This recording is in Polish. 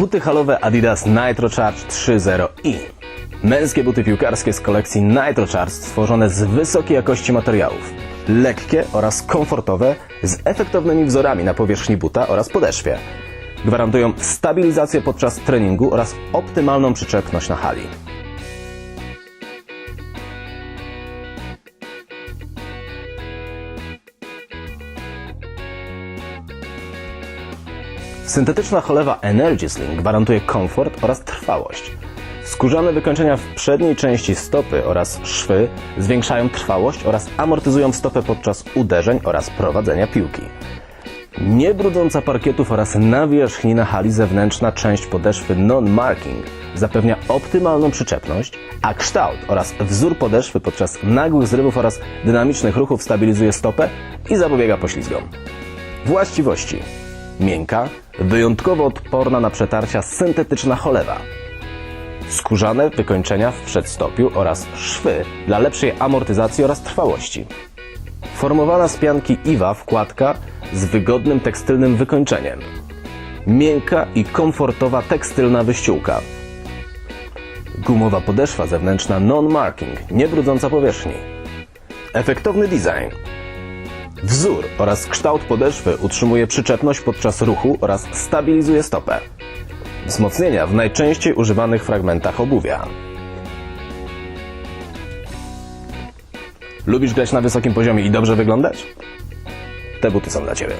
Buty halowe Adidas Nitro Charge 3.0i. Męskie buty piłkarskie z kolekcji Nitro Charge stworzone z wysokiej jakości materiałów. Lekkie oraz komfortowe z efektownymi wzorami na powierzchni buta oraz podeszwie. Gwarantują stabilizację podczas treningu oraz optymalną przyczepność na hali. Syntetyczna cholewa Energy Sling gwarantuje komfort oraz trwałość. Skórzane wykończenia w przedniej części stopy oraz szwy zwiększają trwałość oraz amortyzują stopę podczas uderzeń oraz prowadzenia piłki. Niebrudząca parkietów oraz nawierzchni na hali zewnętrzna część podeszwy non-marking zapewnia optymalną przyczepność, a kształt oraz wzór podeszwy podczas nagłych zrywów oraz dynamicznych ruchów stabilizuje stopę i zapobiega poślizgom. Właściwości. Miękka, wyjątkowo odporna na przetarcia syntetyczna cholewa. Skórzane wykończenia w przedstopiu oraz szwy dla lepszej amortyzacji oraz trwałości. Formowana z pianki Iwa wkładka z wygodnym tekstylnym wykończeniem. Miękka i komfortowa tekstylna wyściółka. Gumowa podeszwa zewnętrzna non-marking, niebrudząca powierzchni. Efektowny design. Wzór oraz kształt podeszwy utrzymuje przyczepność podczas ruchu oraz stabilizuje stopę. Wzmocnienia w najczęściej używanych fragmentach obuwia. Lubisz grać na wysokim poziomie i dobrze wyglądać? Te buty są dla Ciebie.